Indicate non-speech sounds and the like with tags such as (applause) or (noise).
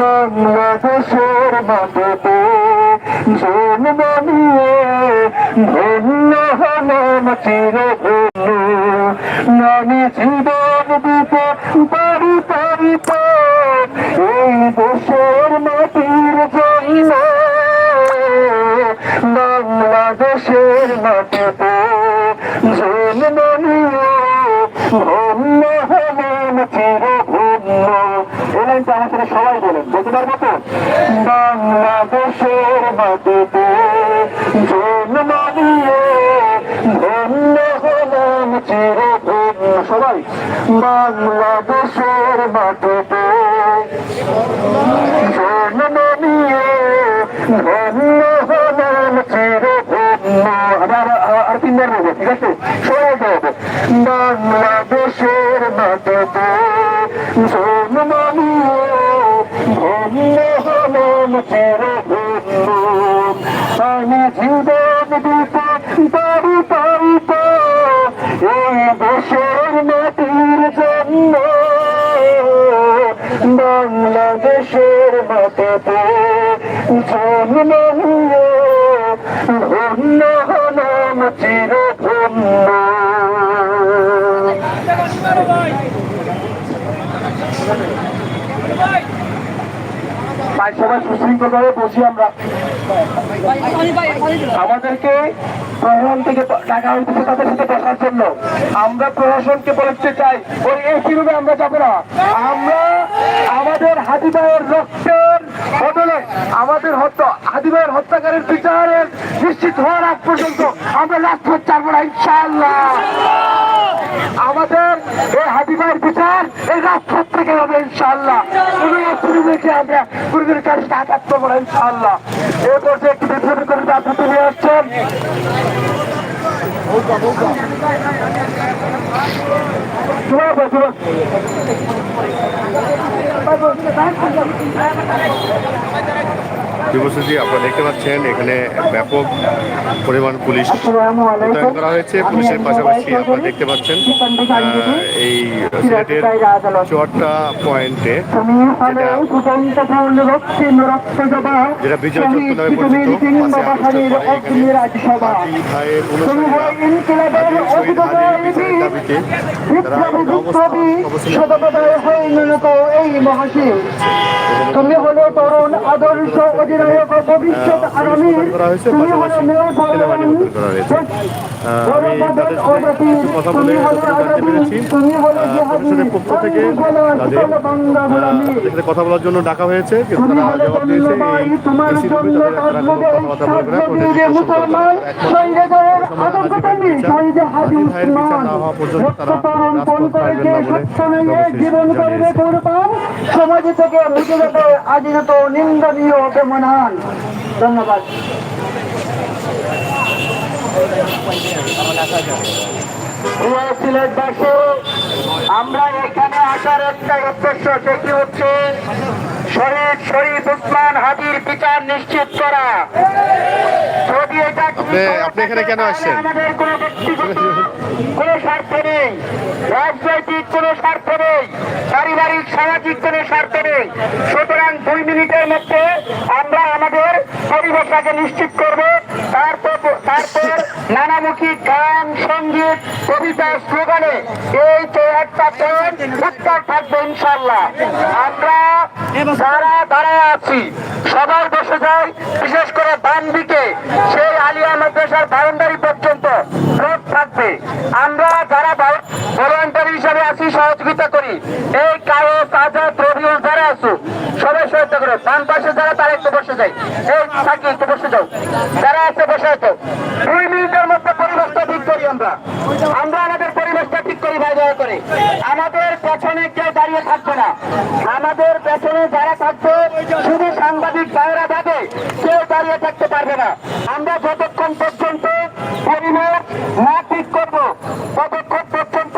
বাংলাদেশের মাটিতে জন্ম নিয়ে ধন্য হলাম চিরধন্য আমি জীবন দিতে পারি পারি এই দেশের মাটির জন্য বাংলাদেশের মাটিতে জন্ম নিয়ে ধন্য হলাম চিরধন্য এই লাইনটা আমার সবাই বলেন বলতে পারব তো বাংলাদেশের মাটিতে জন্ম নিয়ে ধন্য হলাম চিরধন্য সবাই, বাংলাদেশের মাটিতে জন্ম নিয়ে ধন্য হলাম চিরধন্য আবার আর তিনবার বলব, ঠিক আছে? সবাই বাংলাদেশের মাটিতে জন্ম হলাম চিরধন্য আমি জীবন দিতে পারি পারি তো এই দেশের মাটির বাংলাদেশের মাটিতে জন্ম ধন্য হলাম চিরধন্য সুশৃঙ্খলভাবে বসি আমরা। আমাদেরকে প্রশাসন থেকে টাকা তাদের সাথে বসার জন্য। আমরা প্রশাসনকে বলতে চাই, ওই এই কিরূপে আমরা যাব না। আমরা আমাদের হাতিবাইয়ের রক্তের বদলে আমাদের হত্যা হাতিবাইয়ের হত্যাকারীর বিচারের নিশ্চিত হওয়ার আগ পর্যন্ত আমরা রাজপথ চালবো না, ইনশাআল্লাহ। আমাদের হাতিবাইয়ের বিচার এই রাজপথ থেকে হবে ইনশাআল্লাহ। কোনো আমরা পরিবেশের কাছে আঘাত করব না ইনশাআল্লাহ। এ পর্যায়ে একটি বিদ্রোহী করে রাজনীতি নিয়ে আসছেন। জবাব দাও, যুবশ্রী আপনারা দেখতে পাচ্ছেন এখানে ব্যাপক পরিমাণ পুলিশ মোতায়েন করা হয়েছে পুলিশের পাশাপাশি আপনারা দেখতে পাচ্ছেন এই সিলেটের। চুয়াট্টা পয়েন্টে যেটা- বিজয় চত্বর নামে পরিচিত বাবা আগস্টের পরে এখানে তুমি এই মহাশিব। হলো তরুণ আদর্শ অধিনায়ক ভবিষ্যৎ তুমি হলো মেয়র কথা বলার জন্য ডাকা হয়েছে কথাবার্তা তারা রাজপথ ছাড়বেন না বলে সমাজ থেকে আজিত নিন্দনীয় ধন্যবাদ। আমরা এখানে আসার একটা উদ্দেশ্য সেটি হচ্ছে শরীফ শরীফ উসমান হাজির বিচার নিশ্চিত করা। যদি এটা আপনি- এখানে কেন আসছেন? কোনো (laughs) ব্যক্তিগত কোনো স্বার্থ নেই রাজনৈতিক কোনো স্বার্থ নেই, পারিবারিক, সামাজিক কোনো স্বার্থ নেই। সুতরাং দুই মিনিটের মধ্যে আমরা আমাদের পরিবেশটাকে নিশ্চিত করব। তারপর তারপর নানামুখী গান, সংগীত, কবিতা, স্লোগানে এই তো একটা পয়েন্ট উত্তর থাকবে ইনশাল্লাহ আমরা যারা দাঁড়ায় আছি সবাই বসে যাই, বিশেষ করে বাম দিকে সেই আলিয়া মাদ্রাসার বাউন্ডারি পর্যন্ত রোড থাকবে। আমরা যারা ভলেন্টারি হিসাবে আছি সহযোগিতা এই কায়স আজাদ রবিউল যারা আছো, সবাই সহায়তা করে। বাম পাশে যারা, তারা একটু বসে যায় এই থাকি একটু বসে যাও। যারা আছে, বসে আছে। দুই মিনিটের মধ্যে পরিবেশটা ঠিক করি আমরা। আমরা আমাদের পরিবেশটা ঠিক করি, ভাই, দয়া করে। আমাদের পেছনে কেউ দাঁড়িয়ে থাকবে না। আমাদের পেছনে যারা থাকবে, শুধু সাংবাদিক ভাইয়েরা যাবে কেউ দাঁড়িয়ে থাকতে পারবে না। আমরা যত